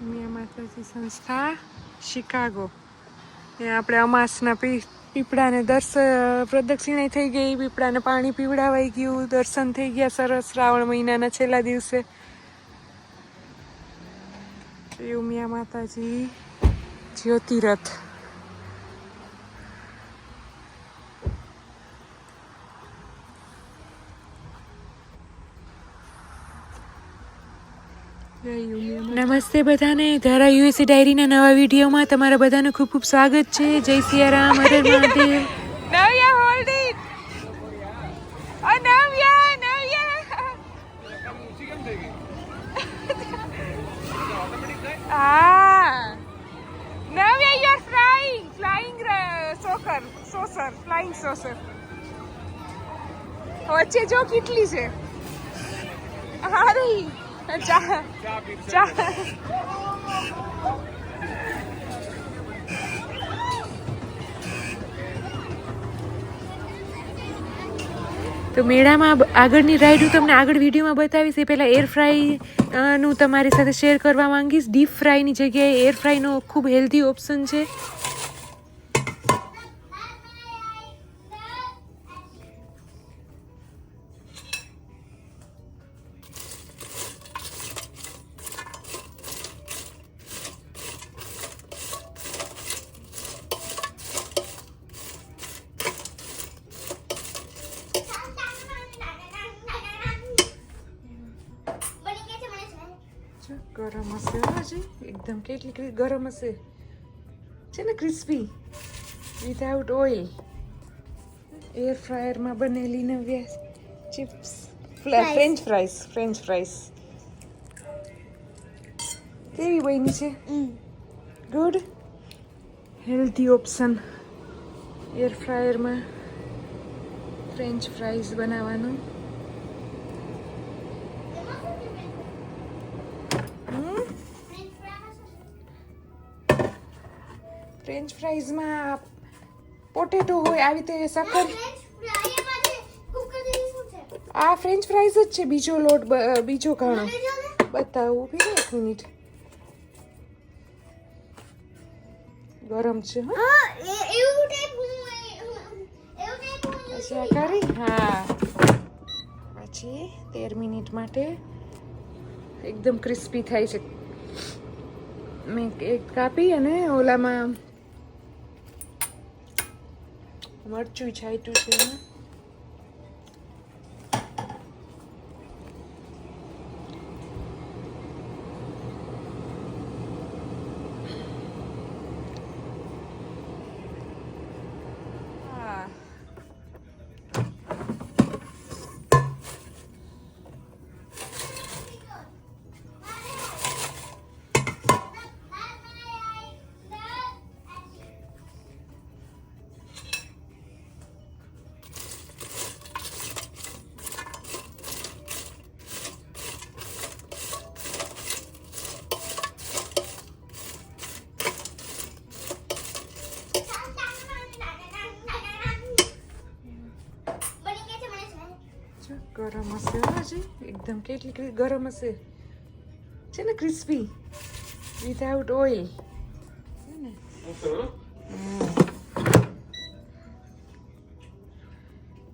મિયા માતાજી સંસ્થા શિકાગો એ આપણે અમાસના પીપળાને દર્શ પ્રદક્ષિણા થઈ ગઈ પીપળાને પાણી પીવડાવાઈ ગયું દર્શન થઈ ગયા સરસ શ્રાવણ મહિનાના છેલ્લા દિવસે ઉમિયા માતાજી જ્યોતિરથ નમસ્તે બધાને. ધારા યુએસએ ડાયરીના નવા વિડીયોમાં તમારા બધાનું ખૂબ ખૂબ સ્વાગત છે. જય સિયારામ, હરે મહાદેવ. વચ્ચે જો કેટલી છે? હારી. ચા તો મેળામાં આગળની રાઈડ હું તમને આગળ વિડીયોમાં બતાવીશ. એ પહેલાં એર ફ્રાયનું તમારી સાથે શેર કરવા માંગીશ. ડીપ ફ્રાયની જગ્યાએ એર ફ્રાયનો ખૂબ હેલ્ધી ઓપ્શન છે. ગરમ હશે. હજી એકદમ. કેટલી ગરમ હશે. છે ને ક્રિસ્પી? વિધાઉટ ઓઇલ એર ફ્રાયરમાં બનેલી Navya chips. French fries French fries કેવી બની છે? ગુડ હેલ્ધી ઓપ્શન એર ફ્રાયરમાં ફ્રેન્ચ ફ્રાઈસ બનાવવાનું હમ ફ્રેન્ચ ફ્રાઈઝમાં પોટેટો હોય આવી રીતે સખર આ ફ્રેન્ચ ફ્રાઈઝ જ છે બીજો લોટ બીજો ઘણો. બતાવું ઊભી એક મિનિટ. ગરમ છે હા. કરી? હા. પછી તેર મિનિટ માટે એકદમ ક્રિસ્પી થાય છે. મેં એક કાપી અને ઓલામાં મરચું છાંટ્યું છે એમાં. હા એકદમ કેટલી ગરમ હશે. છે ને ક્રિસ્પી? વિધાઉટ ઓઇલ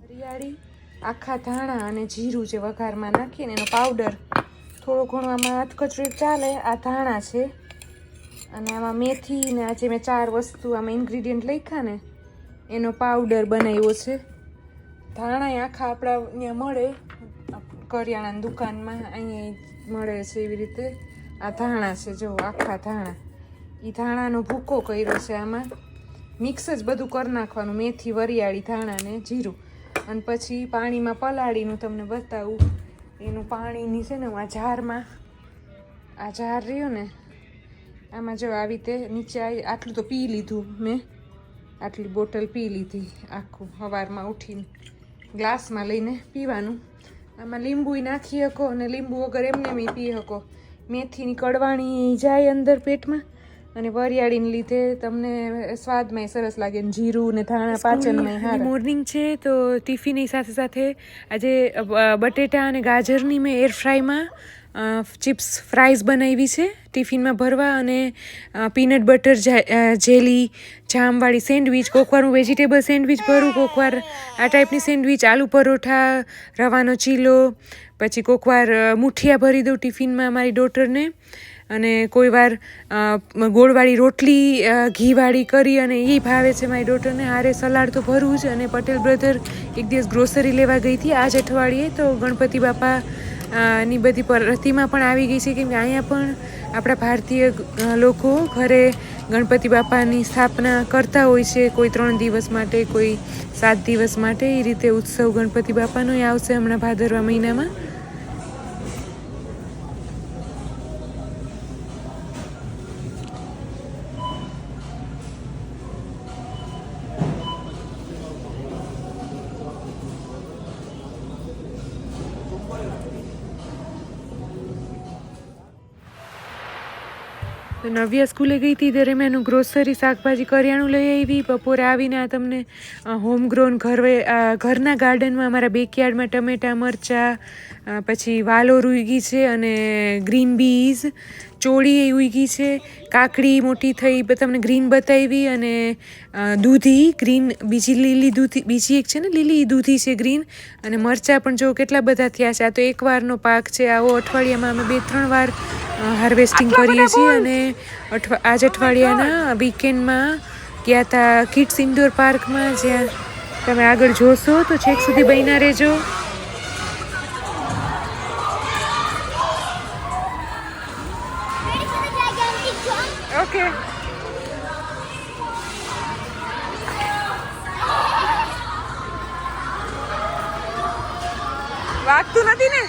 હરિયાળી આખા ધાણા અને જીરું જે વઘારમાં નાખીને એનો પાવડર થોડો ઘણો આમાં હાથકચરું ચાલે, આ ધાણા છે. અને આમાં મેથી ને આજે મેં ચાર વસ્તુ આમાં ઇન્ગ્રીડિયન્ટ લખ્યા ને, એનો પાવડર બનાવ્યો છે. ધાણા આખા આપણા મળે. કરિયાણાની દુકાનમાં અહીંયા મળે છે એવી રીતે. આ ધાણા છે, જો આખા ધાણા. એ ધાણાનો ભૂકો કર્યો છે આમાં. મિક્સ જ બધું કરી નાખવાનું, મેથી, વરિયાળી ધાણાને જીરું. અને પછી પાણીમાં પલાળીનું તમને બતાવું. એનું પાણીની છે ને આ જારમાં, આ જાર રહ્યો ને, આમાં જો આવી રીતે નીચે આવી આટલું તો પી લીધું મેં. આટલી બોટલ પી લીધી આખું સવારમાં ઉઠીને. ગ્લાસમાં લઈને પીવાનું. આમાં લીંબુય નાખી શકો અને લીંબુ વગર એમને મેં પી શકો. મેથીની કડવાણી જાય અંદર પેટમાં અને વરિયાળીને લીધે તમને સ્વાદમાં સરસ લાગે ને જીરું ને ધાણા પાચનમાં હા મોર્નિંગ છે તો ટિફિનની સાથે સાથે આજે બટેટા અને ગાજરની મેં એર ફ્રાયમાં ચિપ્સ ફ્રાઈઝ બનાવી છે. ટિફિનમાં ભરવા અને પીનટ બટર જેલી, જામવાળી સેન્ડવિચ કોકવાર હું વેજીટેબલ સેન્ડવિચ ભરું, કોકવાર આ ટાઈપની સેન્ડવિચ, આલુ પરોઠા, રવાનો ચીલો, પછી કોકવાર મુઠિયા ભરી દઉં ટિફિનમાં મારી ડોટરને. અને કોઈ વાર ગોળવાળી રોટલી ઘીવાળી કરી અને એ ભાવે છે મારી ડોટરને. હારે સલાડ તો ભરવું જ અને પટેલ બ્રધર એક દિવસ ગ્રોસરી લેવા ગઈ હતી આજ અઠવાડિયે તો ગણપતિ બાપા ની બધી પ્રતિમા પણ આવી ગઈ છે, કેમ કે અહીંયા પણ આપણા ભારતીય લોકો ઘરે ગણપતિ બાપાની સ્થાપના કરતા હોય છે, કોઈ ત્રણ દિવસ માટે, કોઈ સાત દિવસ માટે. એ રીતે ઉત્સવ ગણપતિ બાપાનો આવશે હમણાં ભાદરવા મહિનામાં. તો નવ્યા સ્કૂલે ગઈ હતી ત્યારે મેં એનું ગ્રોસરી શાકભાજી કરિયાણું લઈ આવી. બપોરે આવીને આ તમને હોમ ગ્રોન ઘર ઘરના ગાર્ડનમાં અમારા બેકયાર્ડમાં ટમેટા, મરચાં પછી વાલો ઉગી છે અને ગ્રીન બીઝ ચોળી એ ઉગી છે કાકડી મોટી થઈ તમને ગ્રીન બતાવી અને દૂધી ગ્રીન બીજી લીલી દૂધી બીજી એક છે ને લીલી દૂધી છે ગ્રીન અને મરચાં પણ જો કેટલા બધા થયા છે આ તો એક વારનો પાક છે આવો અઠવાડિયામાં અમે બે ત્રણ વાર હાર્વેસ્ટિંગ કરીએ છીએ અને આજ અઠવાડિયાના વીકેન્ડમાં ગયા હતા કિડ્સ ઇન્ડોર પાર્કમાં જ્યાં તમે આગળ જોશો તો છેક સુધી બન્યા રહેજો. Ok. वाघ तुला दिले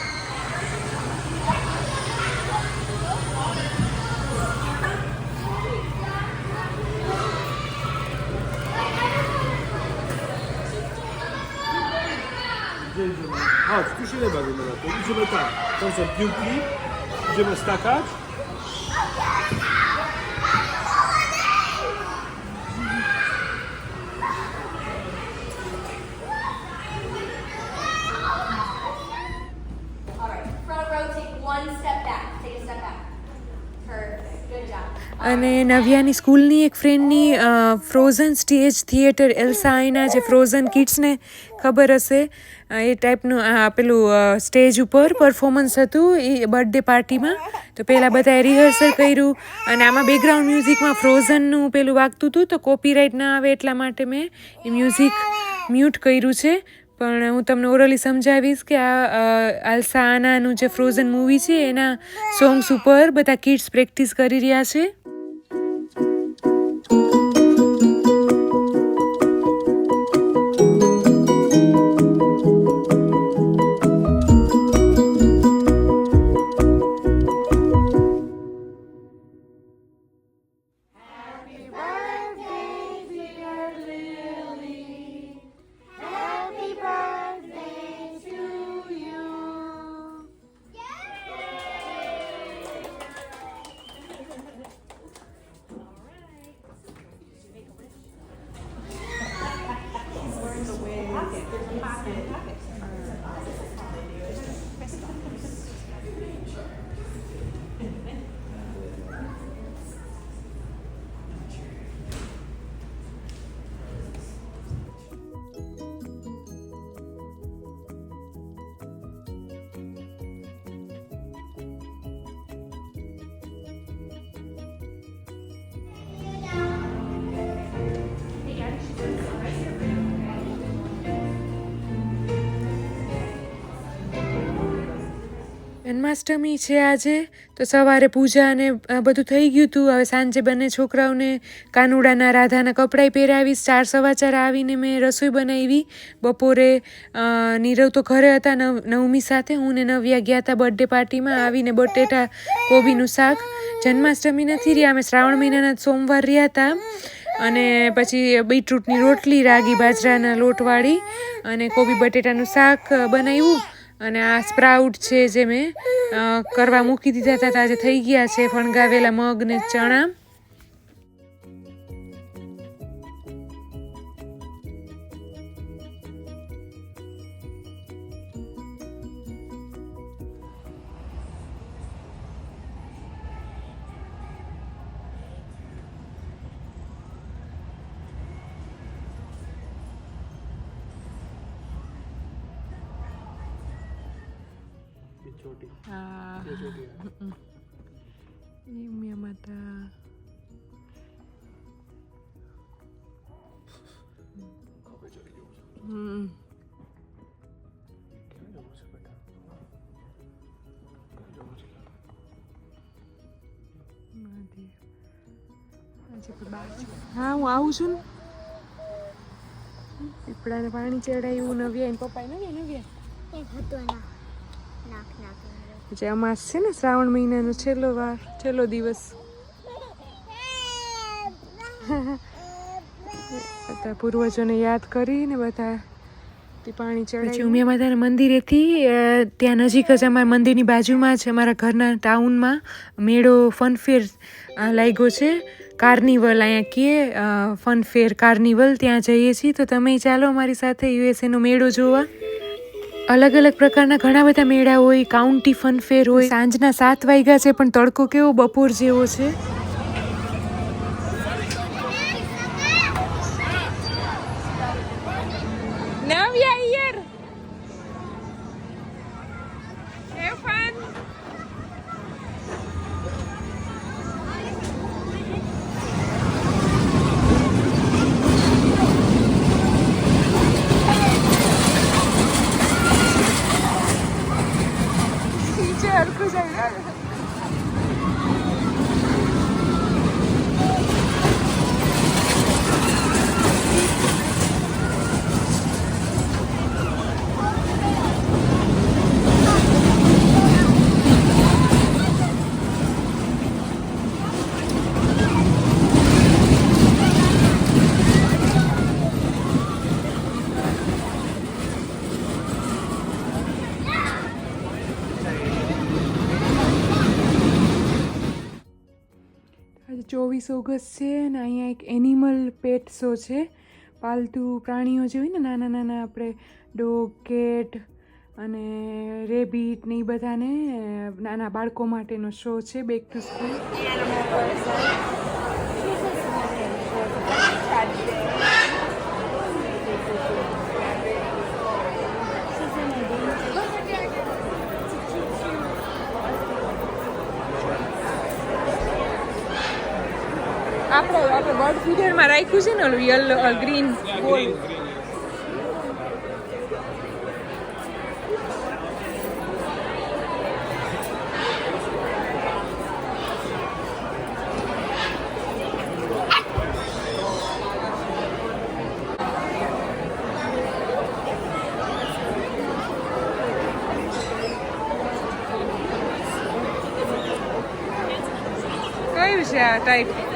Chodź, tu się nie bawię na to. Idziemy tak. Tam są piłki, idziemy skakać. અને નવ્યાની સ્કૂલની એક ફ્રેન્ડની Frozen stage theatre Elsa Aina જે ફ્રોઝન કિડ્સને ખબર હશે એ ટાઈપનું પેલું સ્ટેજ ઉપર પરફોર્મન્સ હતું એ બર્થડે પાર્ટીમાં તો પહેલાં બધાએ રિહર્સલ કર્યું અને આમાં બેકગ્રાઉન્ડ મ્યુઝિકમાં ફ્રોઝનનું પેલું વાગતું હતું, તો કોપીરાઇટ ના આવે એટલા માટે મેં એ મ્યુઝિક મ્યુટ કર્યું છે. પણ હું તમને ઓરલી સમજાવીશ કે આ આલ્સા આનાનું જે ફ્રોઝન મૂવી છે, એના સોંગ્સ ઉપર બધા કિડ્સ પ્રેક્ટિસ કરી રહ્યા છે. જન્માષ્ટમી છે આજે, તો સવારે પૂજા અને બધું થઈ ગયું હતું હવે સાંજે બંને છોકરાઓને કાનુડાના રાધાના કપડાં પહેરાવીશ. ચાર સવા ચાર આવીને મેં રસોઈ બનાવી. બપોરે નીરવ તો ઘરે હતા નવ, નવમી સાથે. હું ને નવ્યા ગયા હતા બર્થડે પાર્ટીમાં આવીને બટેટા, કોબીનું શાક. જન્માષ્ટમી નથી રહ્યા. અમે શ્રાવણ મહિનાના સોમવાર રહ્યા હતા અને પછી બીટરૂટની રોટલી, રાગી બાજરાના લોટવાળી અને કોબી બટેટાનું શાક બનાવ્યું. અને આ સ્પ્રાઉટ છે જે મેં કરવા મૂકી દીધા હતા તાજે થઈ ગયા છે ફણગાવેલા મગ ને ચણા. ચોટી હા એ ચોટી એ ઉમિયા માતા ખબર ચડી જવું છે હમ ક્યાં જવું છે બેટા ક્યાં જવું છે હા હું આવું છું ને પીપળાને પાણી ચડાવ્યું નવ્યા પપ્પાએ નવ્યા નવ્યા જે અમાસ છે ને શ્રાવણ મહિનાનો છેલ્લો વાર, છેલ્લો દિવસ. બધા પૂર્વજોને યાદ કરીને બધા પાણી ચડાવી ઉમિયા માતાના મંદિરેથી ત્યાં નજીક જ અમારા મંદિરની બાજુમાં જ અમારા ઘરના ટાઉનમાં મેળો ફનફેર લાગ્યો છે. કાર્નિવલ અહીંયા કીએ ફનફેર કાર્નિવલ, ત્યાં જઈએ છીએ. તો તમે ચાલો અમારી સાથે યુએસએનો મેળો જોવા. અલગ અલગ પ્રકારના ઘણા બધા મેળા હોય કાઉન્ટી ફનફેર હોય. સાંજના સાત વાગ્યા છે, પણ તડકો કેવો બપોર જેવો છે? આજે ચોવીસ ઓગસ્ટ છે અને અહીંયા એક એનિમલ પેટ શો છે. પાલતુ પ્રાણીઓ જે હોય ને નાના નાના આપણે ડોગ કેટ અને રેબિટ ને એ બધાને નાના બાળકો માટેનો શો છે. બેક ટુ સ્કૂલ આપણે આપણે વર્ડ ફીડરમાં રાખ્યું છે ને ઓલું ગ્રીન ગોલ કયું છે આ ટાઈપ.